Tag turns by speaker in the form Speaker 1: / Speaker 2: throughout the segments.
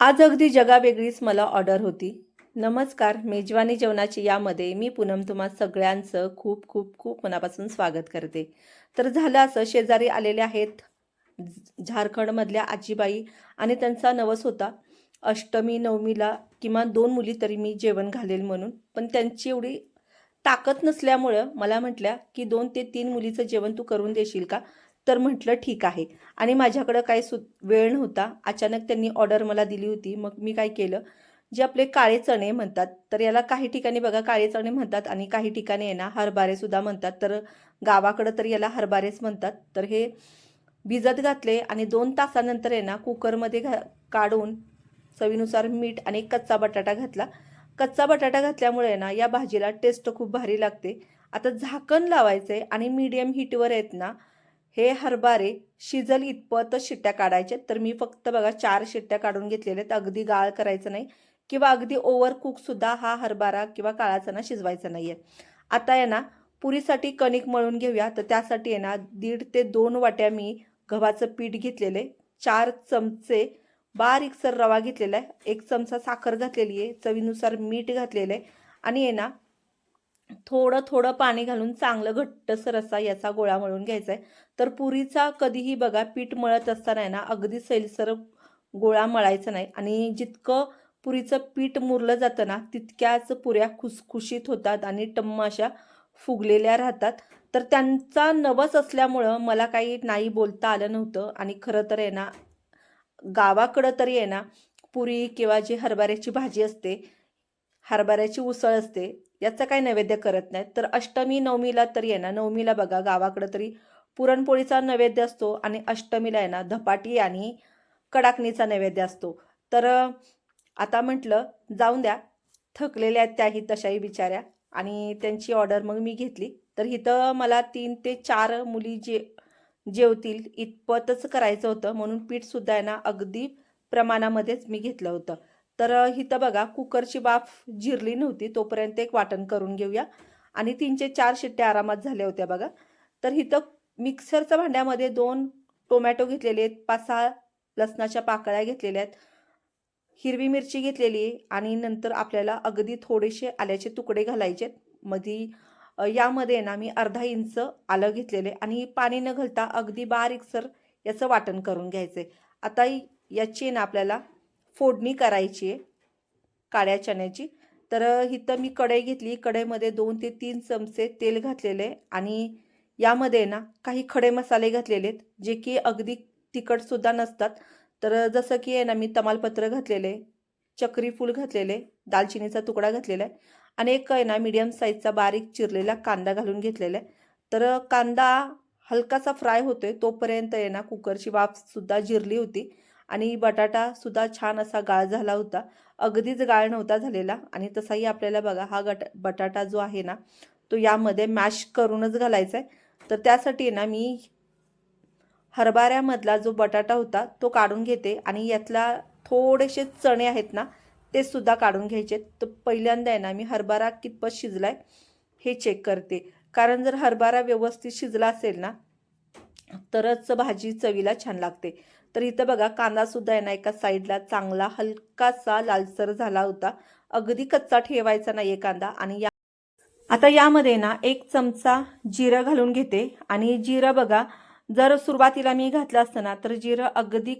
Speaker 1: आज अगदी जगावेगळीच मला ऑर्डर होती. नमस्कार मेजवानी जेवणाची यामध्ये मी पूनम तुम्हा सगळ्यांचं खूप खूप खूप मनापासून स्वागत करते. तर झालं असं शेजारी आलेले आहेत झ- झारखंडमधल्या आजीबाई आणि त्यांचा नवस होता. अष्टमी नवमीला किमान दोन मुली तरी मी जेवण घालेल म्हणून. पण त्यांची एवढी ताकद नसल्यामुळं मला म्हटल्या की दोन ते तीन मुलीचं जेवण तू करून देशील का? तर म्हटलं ठीक आहे. आणि माझ्याकडं काही सु वेळ नव्हता. अचानक त्यांनी ऑर्डर मला दिली होती. मग मी काय केलं जे आपले काळे चणे म्हणतात तर याला काही ठिकाणी बघा काळे चणे म्हणतात आणि काही ठिकाणी आहे ना हरभारेसुद्धा म्हणतात. तर गावाकडं तर याला हरभरेच म्हणतात. तर हे भिजत घातले आणि दोन तासानंतर आहे ना कुकरमध्ये घा काढून चवीनुसार मीठ आणि कच्चा बटाटा घातला. कच्चा बटाटा घातल्यामुळे ना या भाजीला टेस्ट खूप भारी लागते. आता झाकण लावायचं आहे आणि मीडियम हीटवर आहेत ना हे हरभरे शिजल इतपतच शिट्ट्या काढायच्या तर मी फक्त बघा चार शिट्ट्या काढून घेतलेल्या आहेत. अगदी गाळ करायचं नाही. किंवा अगदी ओव्हर कुकसुद्धा हा हरभरा किंवा काळा चणा शिजवायचा नाही आहे आता आहे ना पुरीसाठी कणिक मळून घेऊया. तर त्यासाठी आहे ना दीड ते दोन वाट्या मी गव्हाचं पीठ घेतलेले. चार चमचे बारीकसर रवा घेतलेला आहे. एक चमचा साखर घातलेली आहे. चवीनुसार मीठ घातलेलं आहे. आणि आहे ना थोडं थोडं पाणी घालून चांगलं घट्टसर असा याचा गोळा मळून घ्यायचा आहे तर पुरीचा कधीही बघा पीठ मळत असताना आहे ना अगदी सैलसर गोळा मळायचा नाही. आणि जितकं पुरीचं पीठ मुरलं जातं ना तितक्याच पुऱ्या खुसखुशीत होतात आणि टम्म अशा फुगलेल्या राहतात. तर त्यांचा नवस असल्यामुळं मला काही नाही बोलता आलं नव्हतं. आणि खरं तर आहे ना गावाकडं तरी आहे ना पुरी किंवा जी हरभऱ्याची भाजी असते हरभऱ्याची उसळ असते याचं काही नैवेद्य करत नाहीत. तर अष्टमी नवमीला तरी आहे ना नवमीला बघा गावाकडं तरी पुरणपोळीचा नैवेद्य असतो आणि अष्टमीला आहे ना धपाटी आणि कडाकणीचा नैवेद्य असतो. तर आता म्हटलं जाऊन द्या. थकलेल्या आहेत त्याही तशाही बिचाऱ्या आणि त्यांची ऑर्डर मग मी घेतली. तर इथं मला तीन ते चार मुली जे जेवतील इतपतच करायचं होतं. म्हणून पीठसुद्धा आहे ना अगदी प्रमाणामध्येच मी घेतलं होतं. तर इथं बघा कुकरची वाफ जिरली नव्हती तोपर्यंत एक वाटण करून घेऊया. आणि तीनचे चार शिट्ट्या आरामात झाल्या होत्या बघा. तर इथं मिक्सरच्या भांड्यामध्ये दोन टोमॅटो घेतलेले आहेत पाच सहा लसणाच्या पाकळ्या घेतलेल्या आहेत हिरवी मिरची घेतलेली आहे आणि नंतर आपल्याला अगदी थोडेसे आल्याचे तुकडे घालायचे आहेत. मधी यामध्ये ना मी अर्धा इंच आलं घेतलेले आणि पाणी न घालता अगदी बारीकसर याचं वाटण करून घ्यायचं आहे आता याची ना आपल्याला फोडणी करायची आहे काळ्या चण्याची. तर इथं मी कढई घेतली. कढईमध्ये दोन ते तीन चमचे तेल घातलेले आणि यामध्ये ना काही खडे मसाले घातलेले आहेत जे की अगदी तिखटसुद्धा नसतात. तर जसं की आहे ना मी तमालपत्र घातलेले चक्री फूल घातलेले दालचिनीचा तुकडा घातलेला आहे आणि एक आहे ना मीडियम साईजचा बारीक चिरलेला कांदा घालून घेतलेला आहे. तर कांदा हलकासा फ्राय होतोय तोपर्यंत आहे ना कुकरची वाफसुद्धा जिरली होती. आणि बटाटासुद्धा छान असा गाळ झाला होता. अगदीच गाळ नव्हता झालेला. आणि तसाही आपल्याला बघा हा गट बटाटा जो आहे ना तो यामध्ये मॅश करूनच घालायचा आहे तर त्यासाठी ना मी हरभऱ्यामधला जो बटाटा होता तो काढून घेते. आणि यातला थोडेसे चणे आहेत ना ते सुद्धा काढून घ्यायचे. तर पहिल्यांदा आहे ना मी हरभरा कितपत शिजलाय हे चेक करते. कारण जर हरभरा व्यवस्थित शिजला असेल ना तरच भाजी चवीला छान लागते. तर इथं बघा कांदासुद्धा आहे ना एका साईडला चांगला हलकासा लालसर झाला होता. अगदी कच्चा ठेवायचा नाही आहे कांदा. आणि या आता यामध्ये ना एक चमचा जिरं घालून घेते. आणि जिरं बघा जर सुरुवातीला मी घातलं असतं ना तर जिरं अगदी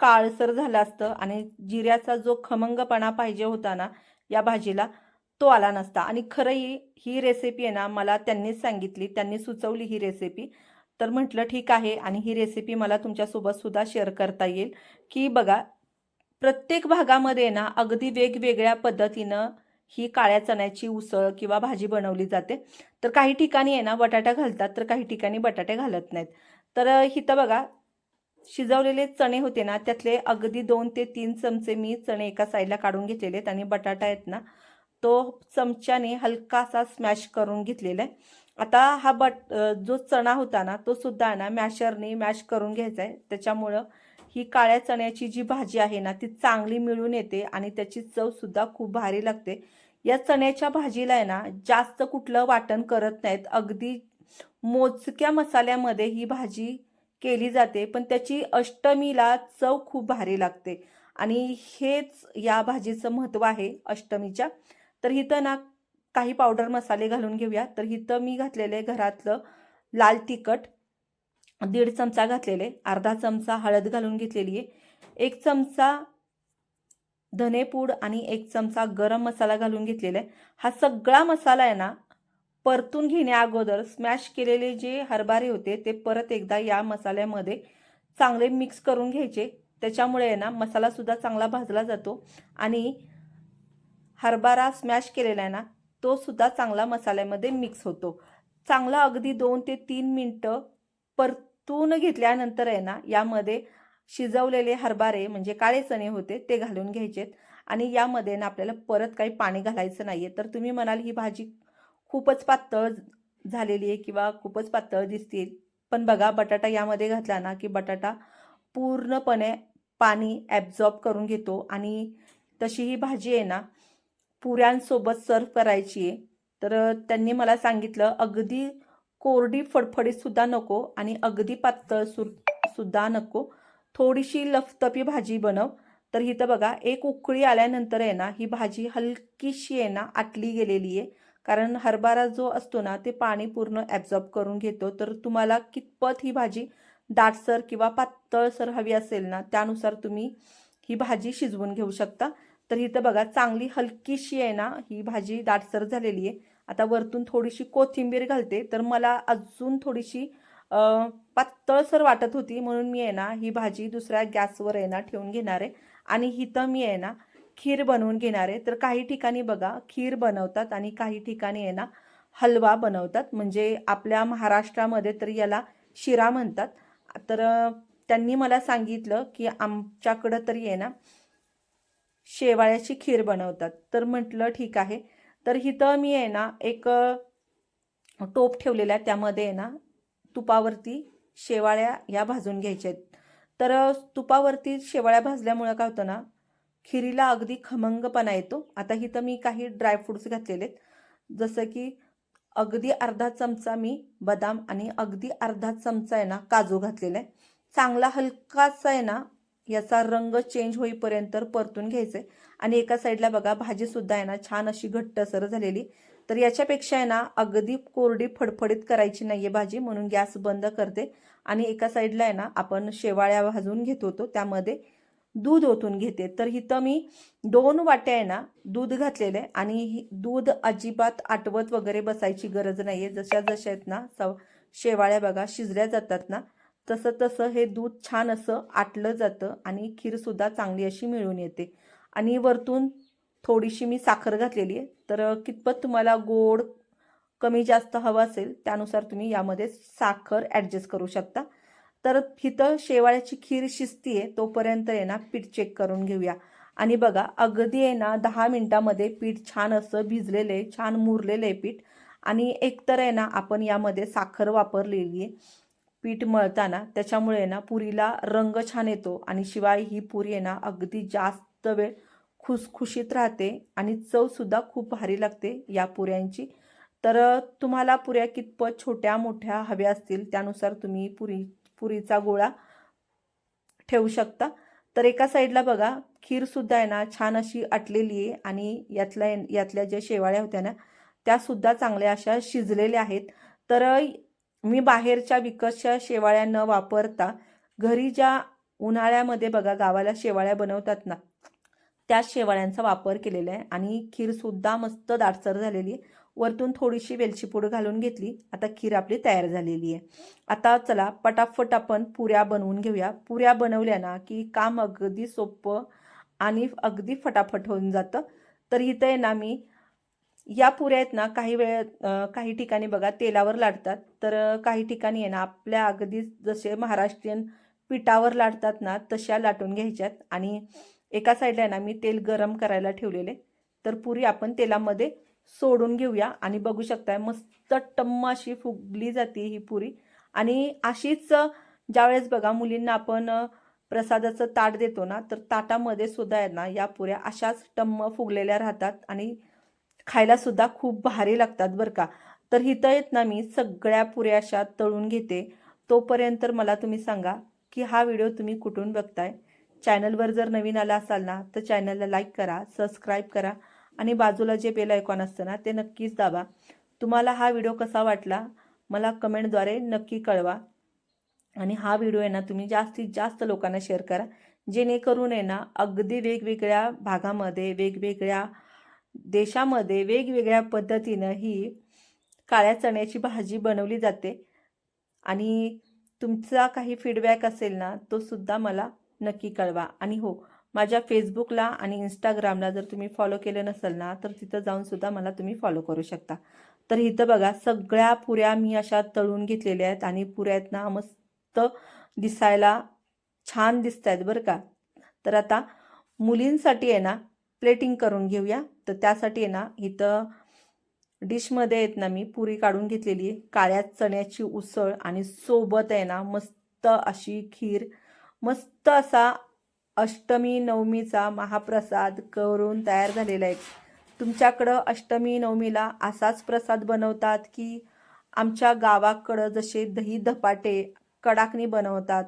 Speaker 1: काळसर झालं असतं. आणि जिऱ्याचा जो खमंगपणा पाहिजे होता ना या भाजीला तो आला नसता. आणि खरंही ही रेसिपी आहे ना मला त्यांनीच सांगितली. त्यांनी सुचवली ही रेसिपी तर म्हटलं ठीक आहे. आणि ही रेसिपी मला तुमच्यासोबतसुद्धा शेअर करता येईल. की बघा प्रत्येक भागामध्ये ना अगदी वेगवेगळ्या पद्धतीनं ही काळ्या चण्याची उसळ किंवा भाजी बनवली जाते. तर काही ठिकाणी आहे ना बटाटा घालतात तर काही ठिकाणी बटाटे घालत नाहीत. तर इथं बघा शिजवलेले चणे होते ना त्यातले अगदी दोन ते तीन चमचे मी चणे एका साईडला काढून घेतलेले आहेत. आणि बटाटा आहेत ना तो चमच्याने हलकासा स्मॅश करून घेतलेला आहे. आता हा बट जो चणा होता ना तो सुद्धा ना मॅशरने मॅश करून घ्यायचा आहे. त्याच्यामुळं ही काळ्या चण्याची जी भाजी आहे ना ती चांगली मिळून येते आणि त्याची चवसुद्धा खूप भारी लागते. या चण्याच्या भाजीला आहे ना जास्त कुठलं वाटण करत नाहीत. अगदी मोजक्या मसाल्यामध्ये ही भाजी केली जाते पण त्याची अष्टमीला चव खूप भारी लागते. आणि हेच या भाजीचं महत्त्व आहे अष्टमीच्या. तर इथं ना काही पावडर मसाले घालून घेऊया. तर इथं मी घातलेले घरातलं लाल तिखट. दीड चमचा घातलेले अर्धा चमचा हळद घालून घेतलेली आहे. एक चमचा धनेपूड आणि एक चमचा गरम मसाला घालून घेतलेला आहे. हा सगळा मसाला आहे ना परतून घेण्या अगोदर स्मॅश केलेले जे हरभरे होते ते परत एकदा या मसाल्यामध्ये चांगले मिक्स करून घ्यायचे. त्याच्यामुळे आहे ना मसालासुद्धा चांगला भाजला जातो. आणि हरभरा स्मॅश केलेला आहे ना तो सुद्धा चांगला मसाल्यामध्ये मिक्स होतो. चांगला अगदी दोन ते तीन मिनटं परतून घेतल्यानंतर आहे ना यामध्ये शिजवलेले हरभरे म्हणजे काळे चणे होते ते घालून घ्यायचेत. आणि यामध्ये ना आपल्याला परत काही पाणी घालायचं नाही आहे तर तुम्ही म्हणाल ही भाजी खूपच पातळ झालेली आहे किंवा खूपच पातळ दिसते पण बघा बटाटा यामध्ये घातला ना की बटाटा पूर्णपणे पाणी ॲब्झॉर्ब करून घेतो. आणि तशी ही भाजी आहे ना पुऱ्यांसोबत सर्व करायची आहे. तर त्यांनी मला सांगितलं अगदी कोरडी फडफडीतसुद्धा नको आणि अगदी पातळ सु सुद्धा नको. थोडीशी लफतपी भाजी बनव. तर इथं बघा एक उकळी आल्यानंतर आहे ना ही भाजी हलकीशी आहे ना आटली गेलेली आहे. कारण हरभरा जो असतो ना ते पाणी पूर्ण ॲब्झॉर्ब करून घेतो. तर तुम्हाला कितपत ही भाजी दाटसर किंवा पातळसर हवी असेल ना त्यानुसार तुम्ही ही भाजी शिजवून घेऊ शकता. तर इथं बघा चांगली हलकीशी आहे ना ही भाजी दाटसर झालेली आहे. आता वरतून थोडीशी कोथिंबीर घालते. तर मला अजून थोडीशी पातळसर वाटत होती. म्हणून मी आहे ना ही भाजी दुसऱ्या गॅसवर आहे ना ठेवून घेणार आहे. आणि इथं मी आहे ना खीर बनवून घेणार आहे. तर काही ठिकाणी बघा खीर बनवतात आणि काही ठिकाणी आहे ना हलवा बनवतात. म्हणजे आपल्या महाराष्ट्रामध्ये तर याला शिरा म्हणतात. तर त्यांनी मला सांगितलं की आमच्याकडं तरी आहे ना शेवाळ्याची खीर बनवतात. तर म्हटलं ठीक आहे. तर इथं मी आहे ना एक टोप ठेवलेला आहे. त्यामध्ये आहे ना तुपावरती शेवाळ्या या भाजून घ्यायच्या आहेत. तर तुपावरती शेवाळ्या भाजल्यामुळं काय होतं ना खिरीला अगदी खमंगपणा येतो. आता इथं मी काही ड्रायफ्रूट्स घातलेले आहेत. जसं की अगदी अर्धा चमचा मी बदाम आणि अगदी अर्धा चमचा आहे ना काजू घातलेला आहे. चांगला हलकासा आहे ना याचा रंग चेंज होईपर्यंत परतून घ्यायचं. आहे आणि एका साईडला बघा भाजीसुद्धा आहे ना छान अशी घट्टसर झालेली. तर याच्यापेक्षा आहे ना अगदी कोरडी फडफडीत करायची नाही आहे भाजी म्हणून गॅस बंद करते. आणि एका साईडला आहे ना आपण शेवाळ्या भाजून घेत होतो त्यामध्ये दूध ओतून घेते. तर इथं मी दोन वाट्या आहे ना दूध घातलेलं आहे. आणि दूध अजिबात आटवत वगैरे बसायची गरज नाही आहे जशा जशा आहेत ना सव शेवाळ्या बघा शिजल्या जातात ना तसं तसं हे दूध छान असं आटलं जातं आणि खीरसुद्धा चांगली अशी मिळून येते. आणि वरतून थोडीशी मी साखर घातलेली आहे. तर कितपत तुम्हाला गोड कमी जास्त हवं असेल त्यानुसार तुम्ही यामध्ये साखर ॲडजस्ट करू शकता. तर इथं शेवाळ्याची खीर शिजती आहे तोपर्यंत आहे ना पीठ चेक करून घेऊया. आणि बघा अगदी आहे ना दहा मिनटामध्ये पीठ छान असं भिजलेलं आहे छान मुरलेलं आहे पीठ. आणि एकतर आहे ना आपण यामध्ये साखर वापरलेली आहे. पीठ मळताना त्याच्यामुळे ना पुरीला रंग छान येतो आणि शिवाय ही पुरी आहे ना अगदी जास्त वेळ खुसखुशीत राहते आणि चवसुद्धा खूप भारी लागते या पुऱ्यांची. तर तुम्हाला पुऱ्या कितपत छोट्या मोठ्या हव्या असतील त्यानुसार तुम्ही पुरी पुरीचा गोळा ठेवू शकता. तर एका साईडला बघा खीरसुद्धा आहे ना छान अशी आटलेली आहे आणि यातल्या यातल्या ज्या शेवाळ्या होत्या ना त्यासुद्धा चांगल्या अशा शिजलेल्या आहेत. तर मी बाहेरच्या विकतच्या शेवाळ्या न वापरता घरी ज्या उन्हाळ्यामध्ये बघा गावाला शेवाळ्या बनवतात ना त्या शेवाळ्यांचा वापर केलेला आहे. आणि खीरसुद्धा मस्त दाटसर झालेली आहे. वरतून थोडीशी वेलची पूड घालून घेतली. आता खीर आपली तयार झालेली आहे. आता चला पटापट आपण पुऱ्या बनवून घेऊया. पुऱ्या बनवल्या ना की काम अगदी सोपं आणि अगदी फटाफट होऊन जातं. तर इथं आहे ना मी या पुऱ्या आहेत ना काही वेळ काही ठिकाणी बघा तेलावर लाटतात. तर काही ठिकाणी आहे ना आपल्या अगदी जसे महाराष्ट्रीयन पिठावर लाटतात ना तशा लाटून घ्यायच्यात. आणि एका साईडला आहे ना मी तेल गरम करायला ठेवलेले. तर पुरी आपण तेलामध्ये सोडून घेऊया. आणि बघू शकताय मस्त टम्म अशी फुगली जाते ही पुरी. आणि अशीच ज्यावेळेस बघा मुलींना आपण प्रसादाचं ताट देतो ना तर ताटामध्ये सुद्धा आहे ना या पुऱ्या अशाच टम्म फुगलेल्या राहतात. आणि खायलासुद्धा खूप भारी लागतात बरं का. तर इथं येत ना मी सगळ्या पुऱ्या अशा तळून घेते. तोपर्यंत मला तुम्ही सांगा की हा व्हिडिओ तुम्ही कुठून बघताय? चॅनलवर जर नवीन आला असाल ना तर चॅनलला लाईक करा सबस्क्राईब करा आणि बाजूला जे बेल आयकॉन असतं ना ते नक्कीच दाबा. तुम्हाला हा व्हिडिओ कसा वाटला मला कमेंटद्वारे नक्की कळवा. आणि हा व्हिडिओ आहे ना तुम्ही जास्तीत जास्त लोकांना शेअर करा. जेणेकरून आहे ना अगदी वेगवेगळ्या भागामध्ये वेगवेगळ्या देशामध्ये वेगवेगळ्या पद्धतीनं ही काळ्या चण्याची भाजी बनवली जाते. आणि तुमचा काही फीडबॅक असेल ना तो सुद्धा मला नक्की कळवा. आणि हो माझ्या फेसबुकला आणि इंस्टाग्रामला जर तुम्ही फॉलो केलं नसेल ना तर तिथं जाऊन सुद्धा मला तुम्ही फॉलो करू शकता. तर इथं बघा सगळ्या पुऱ्या मी अशा तळून घेतलेल्या आहेत आणि पुऱ्यात ना मस्त दिसायला छान दिसत आहेत बरं का. तर आता मुलींसाठी आहे ना प्लेटिंग करून घेऊया. तर त्यासाठी आहे ना इथं डिशमध्ये आहेत ना मी पुरी काढून घेतलेली आहे. काळ्या चण्याची उसळ आणि सोबत आहे ना मस्त अशी खीर मस्त असा अष्टमी नवमीचा महाप्रसाद करून तयार झालेला आहे. तुमच्याकडं अष्टमी नवमीला असाच प्रसाद बनवतात की आमच्या गावाकडं जसे दही धपाटे कडाकणी बनवतात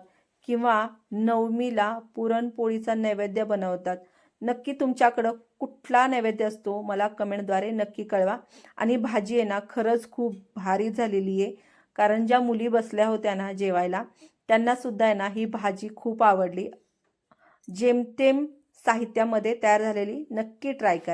Speaker 1: किंवा नवमीला पुरणपोळीचा नैवेद्य बनवतात? नक्की तुमच्याकडं कुठला नैवेद्य असतो मला कमेंटद्वारे नक्की कळवा. आणि भाजी आहे ना खरंच खूप भारी झालेली आहे. कारण ज्या मुली बसल्या होत्या ना जेवायला त्यांनासुद्धा आहे ना ही भाजी खूप आवडली. जेमतेम साहित्यामध्ये तयार झालेली नक्की ट्राय करा.